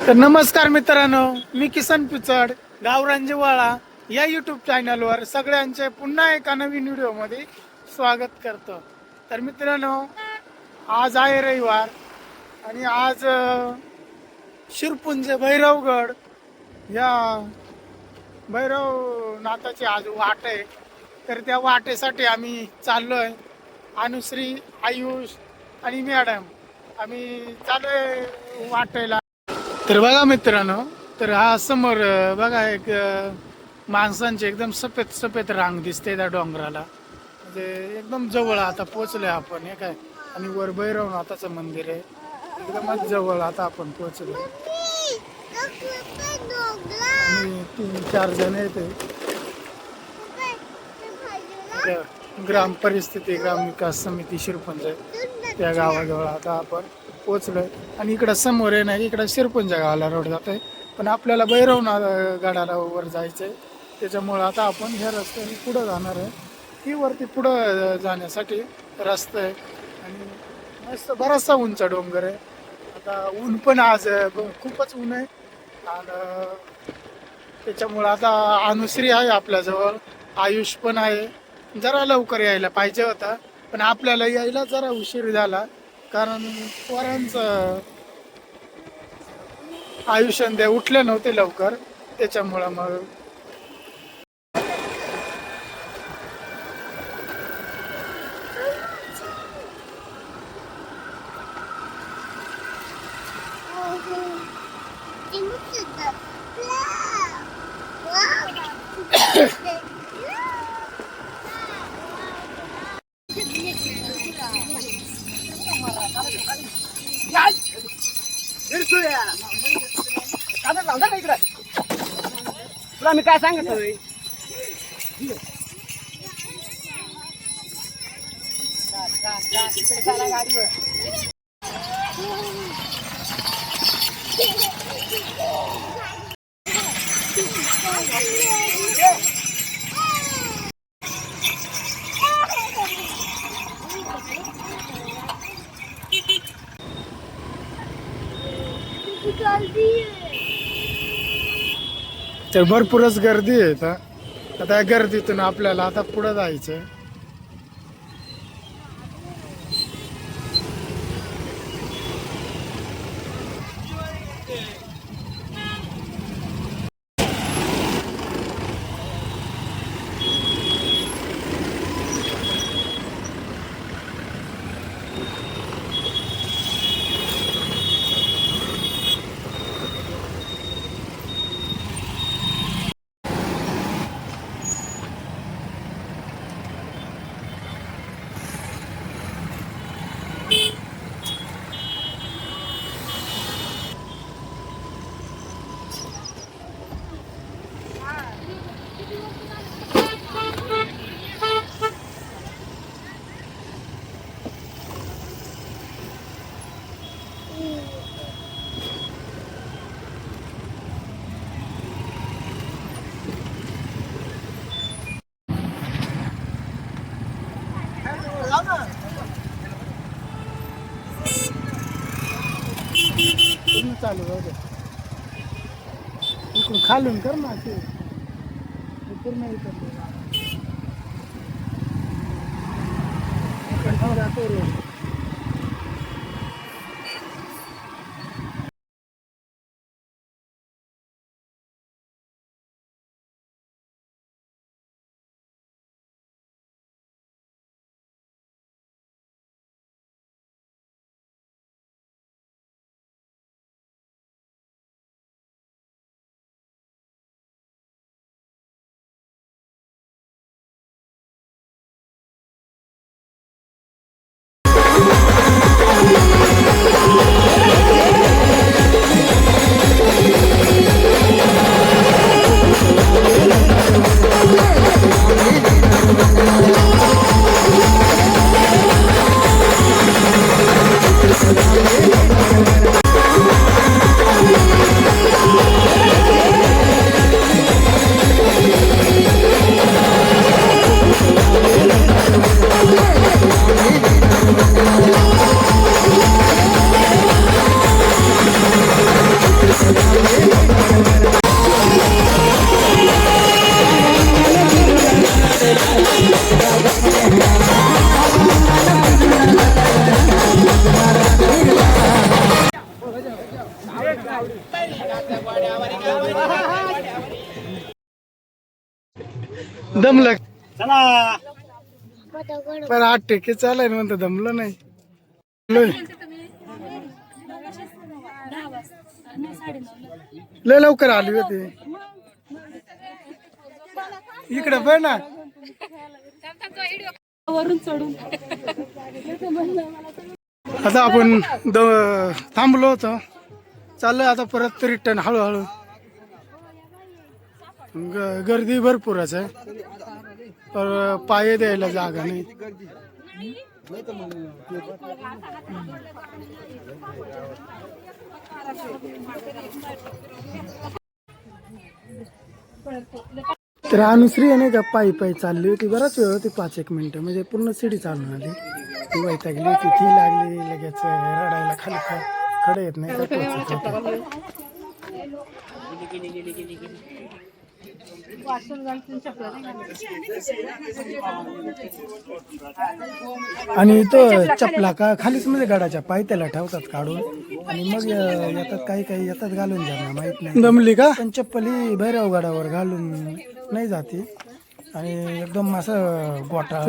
तर नमस्कार मित्रांनो मी किसन पिचड गावरांजेवाळा या युट्यूब चॅनलवर सगळ्यांचे पुन्हा एका नवीन व्हिडिओमध्ये स्वागत करतो. तर मित्रांनो आज आहे रविवार आणि आज शिरपुंजे शिरपुंज भैरवगड या भैरवनाथाची आज वाट आहे. तर त्या वाटेसाठी आम्ही चाललो आहे अनुश्री आयुष आणि मॅडम. आम्ही चाललोय वाटेला तर बघा मित्रांनो तर हा समोर बघा एक माणसांची एकदम सफेद सफेद रांग दिसते त्या डोंगराला. म्हणजे एकदम जवळ आता पोहोचलोय आपण हे काय? आणि वर भैरवनाथाचं मंदिर आहे. एकदमच जवळ आता आपण पोहोचलो आणि तीन चार जण येते ग्राम परिस्थिती ग्राम विकास समिती शिरपंच त्या गावाजवळ आता आपण पोचलो आहे आणि इकडं समोर आहे नाही इकडं शिरपुंजा गावाला रोड जात आहे पण आपल्याला भैरवनाथ गडाला वर जायचं आहे त्याच्यामुळं आता आपण ह्या रस्त्याने पुढं जाणार आहे. ही वरती पुढं जाण्यासाठी रस्ता आहे. आणि मस्त बराचसा उंच डोंगर आहे. आता ऊन पण आज खूपच ऊन आहे. आणि त्याच्यामुळं आता अनुश्री आहे आपल्याजवळ. आयुष पण आहे. जरा लवकर यायला पाहिजे होता. पण आपल्याला यायला जरा उशीर झाला कारण पोरांचं आयुष्यान ते उठले नव्हते लवकर त्याच्यामुळं मग तुला मी काय सांगतोय तर भरपूरच गर्दी आहे इथं. आता या गर्दीतून आपल्याला आता पुढं जायचं आहे चालू राहू दे इकडून खालून कर ना ते हे पूर्ण इकडलं. इकडनं टेके चालाय म्हणतो दमलं नाही. लय. लवकर आली होती. इकडे पण ना. वरून चढून आता आपण द- थांबलो होतो. चाललोय आता परत रिटर्न हळूहळू. ग- गर्दी भरपूरच आहे. पर पाय द्यायला जागा नाही. तर अनुश्री आहे नाही का पायी पायी चालली होती. बराच वेळ होती पाच एक मिनिटं. म्हणजे पूर्ण सिडी चालून आली. ती वैतागली होती. ती लागली लगेच रडायला खाली खा खडे येत नाही. आणि तो चपला का खालीच म्हणजे गाडाच्या पाय त्याला ठेवतात काढून. आणि मग येतात काही काही येतात घालून जाणार माहीत नाही. दमली का? पण चप्पल ही भैरव गाडावर घालून नाही जाते. आणि एकदम असं गोटा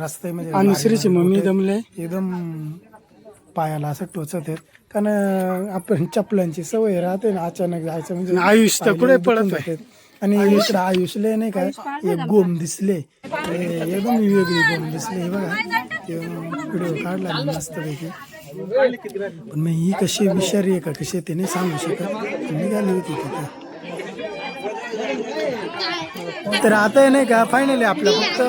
रस्ते म्हणजे अनुश्रीची मम्मी दमले. एकदम पायाला असं टोचत आहेत. कारण आपण चपलांची सवय राहते ना अचानक जायचं म्हणजे आयुष तर कुठे पडत आहे आणि इकडे आयुषले नाही का एक गोम दिसले. एकदम वेगळी गोम दिसले हे बघा. व्हिडिओ काढला मस्तपैकी. पण मग ही कशी विषारी आहे का कशी ते नाही सांगू शकत. निघाली होती तिथे. तर आता हे नाही का फायनली आपलं फक्त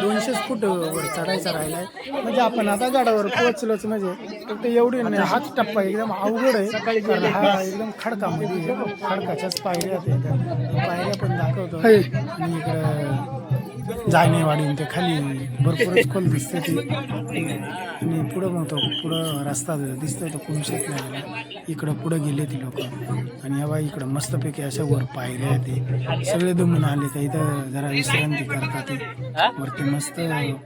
दोनशेच फूट वर चढायचा राहिलाय. म्हणजे आपण आता गाडावर पोहोचलोच म्हणजे फक्त एवढी नाही हाच टप्पा एकदम अवघड आहे. कारण हा एकदम खडकामध्ये आहे. खडकाच्याच पायऱ्या आहेत पायऱ्या पण दाखवतो. आणि इकडं जायनेवाडी ते खाली भरपूरच खोल दिसते ती. आणि पुढं मग तो पुढं रस्ता दिसतोय तो कोण शेत नाही इकडं पुढं गेले ती लोक. आणि हवा इकडं मस्तपैकी अशा वर पायऱ्या आहेत ते. सगळे दमून आले का इथं जरा विश्रांती करतात ते. वरती मस्त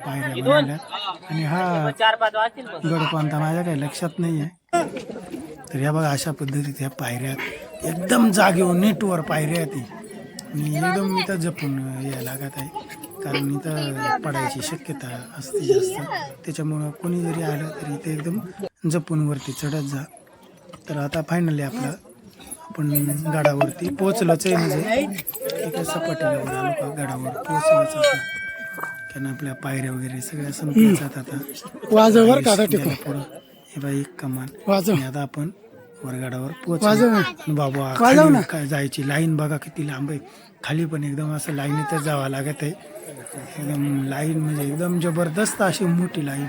पायऱ्या बनवल्या. आणि हा गडपंथा कोणता माझ्या काही लक्षात नाही आहे. तर या बघा अशा पद्धतीत ह्या पायऱ्या एकदम जागेवर नेटवर पायऱ्या ती. आणि एकदम इथं जपून यायला लागत आहे. कारण इथं पडायची शक्यता असते जास्त. त्याच्यामुळं कोणी जरी आलं तरी इथे एकदम जपून वरती चढत जा. तर आता फायनली आपलं आपण गडावरती पोहोचलोच आहे म्हणजे एका सपाटीवर आलो का गडावर पोहोचलोच आता. कारण आपल्या पायऱ्या वगैरे सगळ्या संपल्या जातात आता. वाजवर पुढं. हे बाई वाजव. आता आपण वरगाडावर पोहोचलो. बाबा काय जायची लाईन बघा किती लांब आहे. खाली पण एकदम असं लाईनीतच जावं लागत आहे एकदम लाईन म्हणजे एकदम जबरदस्त अशी मोठी लाईन.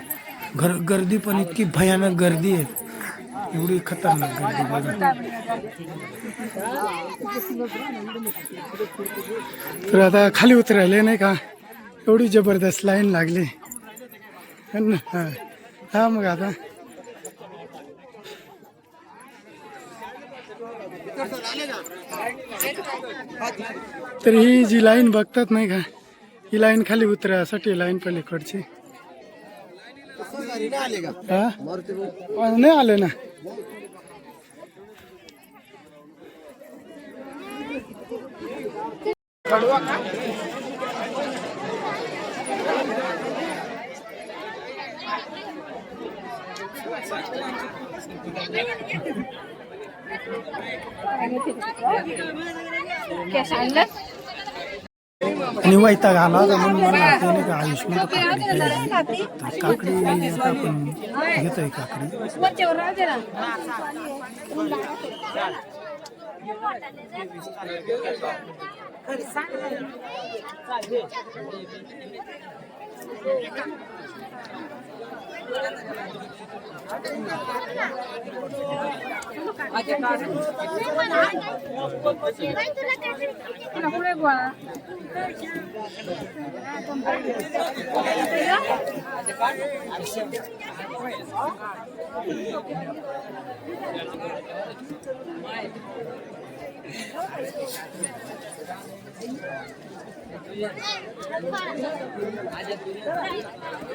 घर गर्दी पण इतकी भयानक गर्दी आहे. एवढी खतरनाक गर्दी बघा. तर आता खाली उतरायले नाही का? एवढी जबरदस्त लाईन लागली. हा हा मग आता. तर ही जी लाईन बघतात नाही का? ही लाईन खाली उतरायसाठी लाईन पलीकडची. हा? नाही आले ना. आणि वैताग आला तर म्हणून मला ते का आयुष्यमान काकडी तर काकडी आपण घेतोय काकडी. Gracias.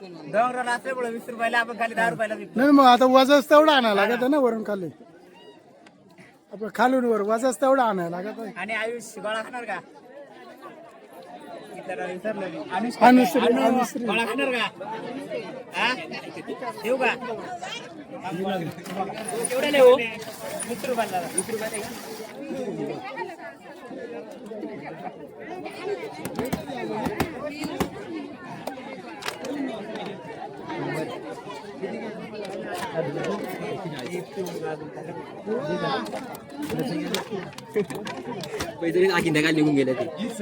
डोंगराला असल्यामुळे वीस रुपयाला आपण खाली दहा रुपयाला विकतो नाही मग आता वजच तेवढा आणायला लागत आहे ना वरून खाली. आपण खालून वर वजच तेवढा आणायला लागत आहे. आणि आयुष गोळा खाणार का? इतर विसरलो मी. अनुष अनुश्री, अनु, अनुश्री. गोळा खाणार का? हा? देऊ का? केवढ्या देऊ वीस रुपयाला दादा वीस रुपयाला. पैसे आखी नका निघून गेले ते. वीस.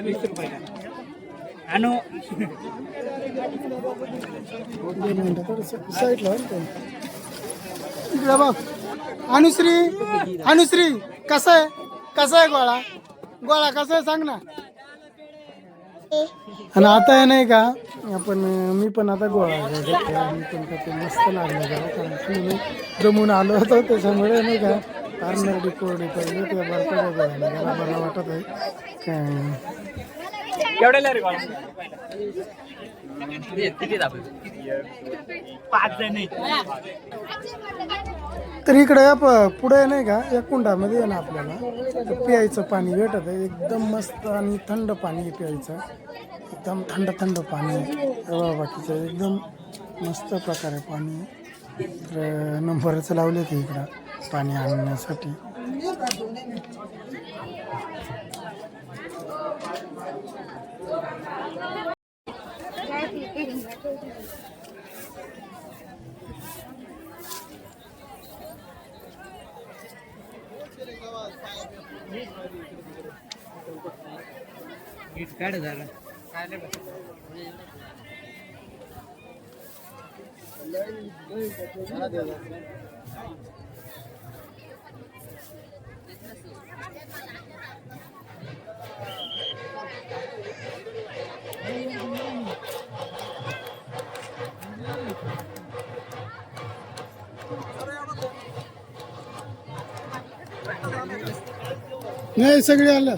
इकडे बघ अनुश्री अनुश्री कसा आहे? कसा आहे गोळा? गोळा कसा आहे सांग ना. आणि आता आहे नाही का आपण मी पण आता गोळा पण का ते मस्त लागलं जरा कारण की मी जमून आलो होतो त्याच्यामुळे नाही का कार्नर कोरडी पडली त्या बर्फाच्या गोळ्याने जरा बरं वाटत आहे गोळा पाच जण तर इकडे प- पुढे नाही का या कुंडामध्ये आहे ना आपल्याला तर प्यायचं पाणी भेटत आहे. एकदम मस्त आणि थंड पाणी प्यायचं. एकदम थंड थंड पाणी आहे. बाकीचं एकदम मस्त प्रकारे पाणी तर नंबरच लावले ते इकडं पाणी आणण्यासाठी. काढ झालं नाही सगळे आलं.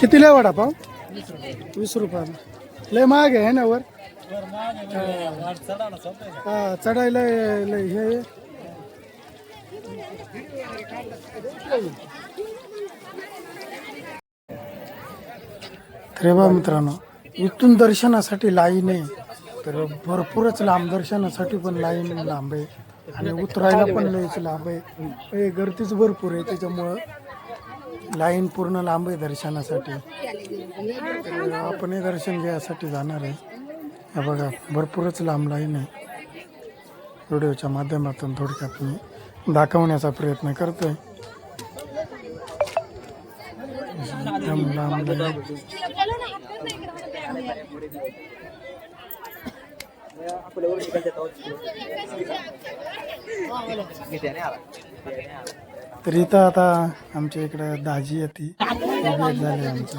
कितीला आहे वडापाव? वीस रुपयाला. लय महाग आहे ना वर? हा चढायला हे. आहे. तर मित्रांनो इथून दर्शनासाठी लाईन आहे. तर भरपूरच लांब दर्शनासाठी पण लाईन लांब आहे. आणि उतरायला पण लयच लांब आहे. हे गर्दीच भरपूर आहे त्याच्यामुळं लाईन पूर्ण लांब आहे दर्शनासाठी. आपण हे दर्शन घ्यायसाठी जाणार आहे. हे बघा भरपूरच लांब लाईन आहे. व्हिडिओच्या माध्यमातून थोडक्यात मी दाखवण्याचा प्रयत्न करतोय. एकदम लांब लाईन तर इथं आता आमच्या इकडं दाजी येते. ती झाली आमची.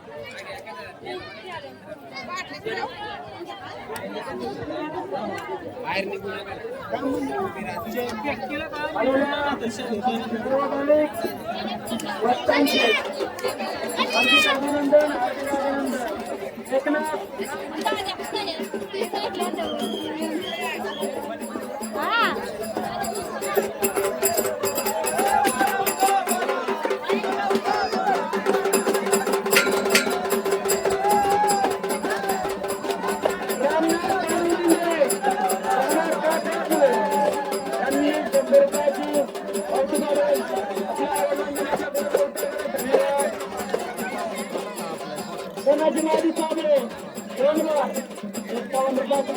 एकनाथ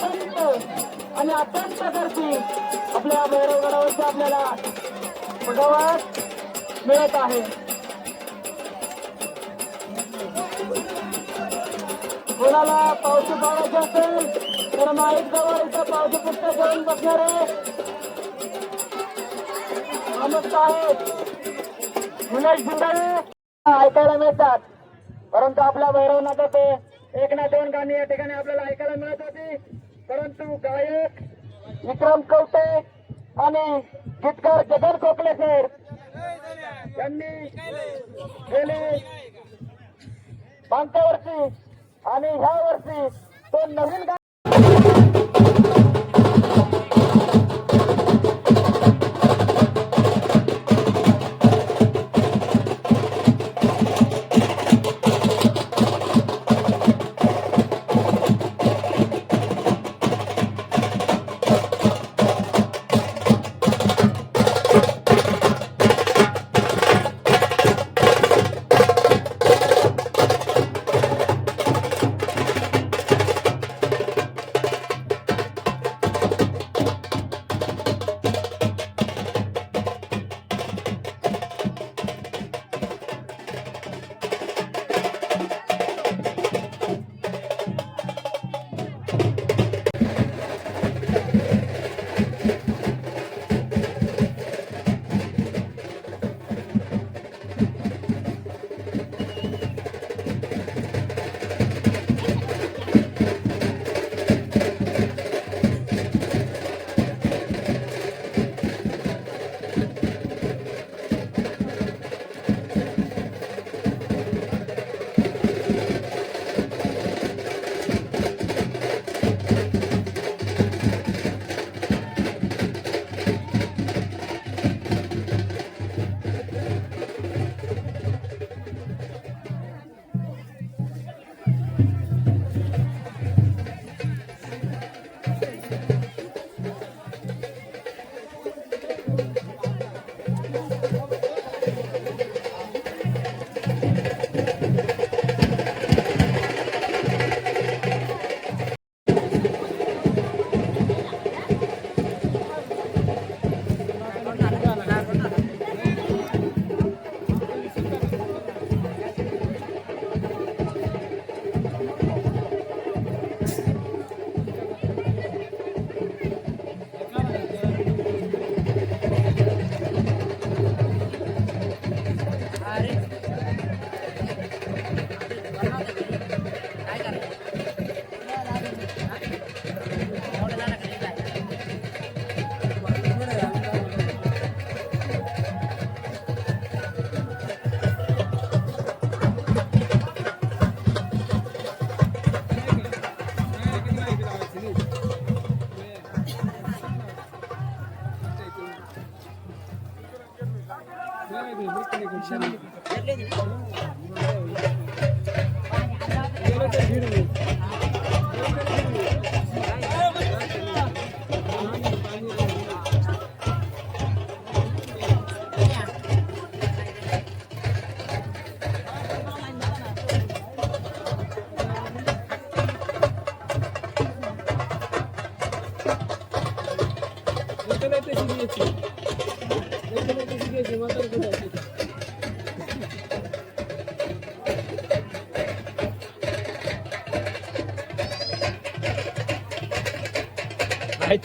आणि अत्यंत गर्दी आपल्या भैरवगडावरती आपल्याला बघावयास मिळत आहे. कोणाला पावशी पाडायचे असेल तर माहीत जवळ इथं पावशी पुस्तक घेऊन बसणार माणूस आहेत ऐकायला मिळतात. परंतु आपल्या भैरवनाथाचे एक ना दोन गाणी या ठिकाणी आपल्याला ऐकायला मिळत होती. परंतु गायक विक्रम कवटे आणि गीतकार जगन कोकले सर यांनी गेले मागच्या वर्षी आणि ह्या वर्षी तो नवीन లేదు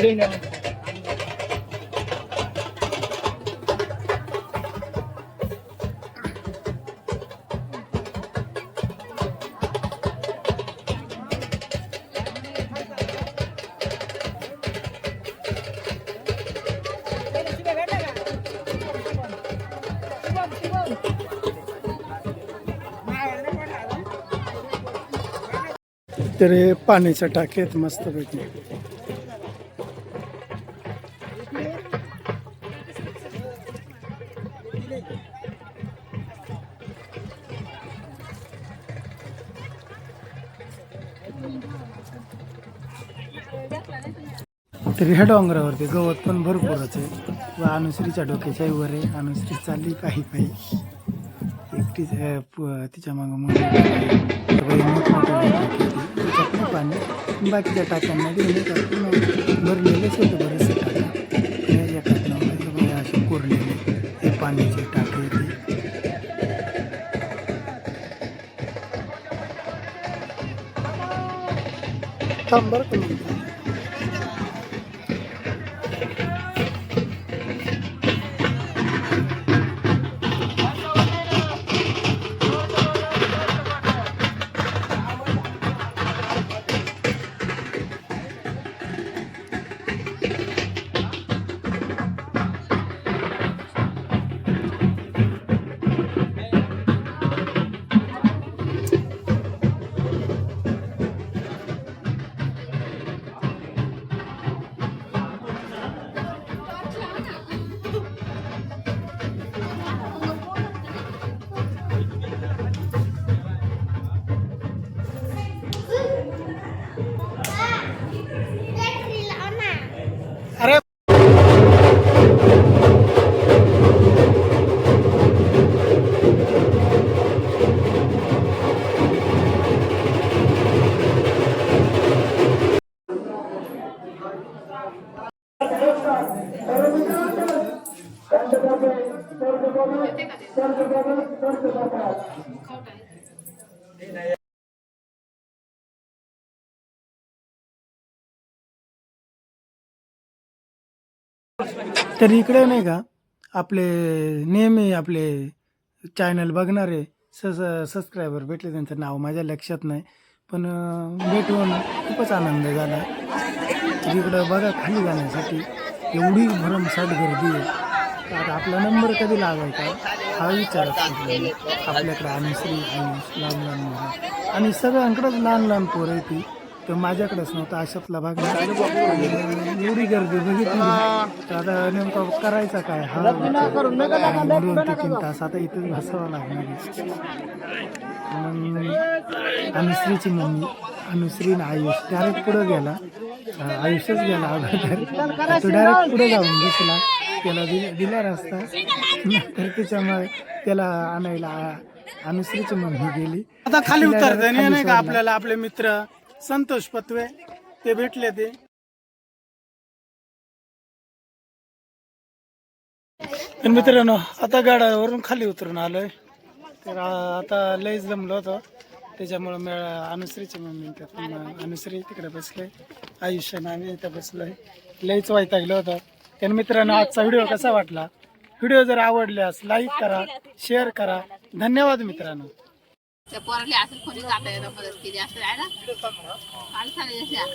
तर हे पाण्याच्या टाक्यात आहेत मस्तपैकी. तर ह्या डोंगरावरती गवत पण भरपूरच आहे व अनुश्रीच्या डोक्याच्या वर आहे. अनुश्री चालली काही काही. एकटीच प- तिच्या मागं मोठमोठ्या पाणी. बाकीच्या टाक्यांमध्ये भरलेलेच होतं बरेचसे टाक्या असे कोरलेले. हे पाण्याचे टाके होते तर इकडे नाही का आपले नेहमी आपले चॅनल बघणारे स सबस्क्रायबर भेटले त्यांचं नाव माझ्या लक्षात नाही. पण भेटून खूपच आनंद झाला. तर इकडं बघा खाली जाण्यासाठी एवढी भरमसाठ गर्दी आहे. तर आता आपला नंबर कधी लागायचा हा विचार असतो आपल्याला. आपल्याकडे अनुश्री आयुष लहान लहान मुलं आणि सगळ्यांकडेच लहान लहान पोरं आहे ती. तर माझ्याकडेच नव्हतं अशातला भाग. एवढी गर्दी बघितली तर आता नेमका करायचा काय? हा. दोन ते तीन तास आता इथेच बसावं लागणार. मग अनुश्रीची मम्मी अनुश्री ना आयुष डायरेक्ट पुढे गेला. अं, आयुषच गेला अगोदर. तो डायरेक्ट पुढे जाऊन दिसला. त्याला दिला दिला रस्ता. नंतर त्याच्यामुळे त्याला आणायला अनुश्रीची मम्मी गेली. आता खाली उतरते नाही का आपल्याला आपले मित्र? संतोष पत्वे ते भेटले ते. मित्रांनो आता गाड्यावरून खाली उतरून आलोय. तर आता लयच जमलो होतो. त्याच्यामुळं मी अनुश्रीची मम्मी त्यात अनुश्री तिकडे बसले. आयुष्यानं आम्ही इथं बसलोय. लयच वैतागलो होतं. तर मित्रांनो आजचा व्हिडिओ कसा वाटला? व्हिडिओ जर आवडल्यास लाईक करा शेअर करा. धन्यवाद मित्रांनो. त्या पोराला असं कोणी जाता येतं मदत केली असं आहे ना? माणसाने जशा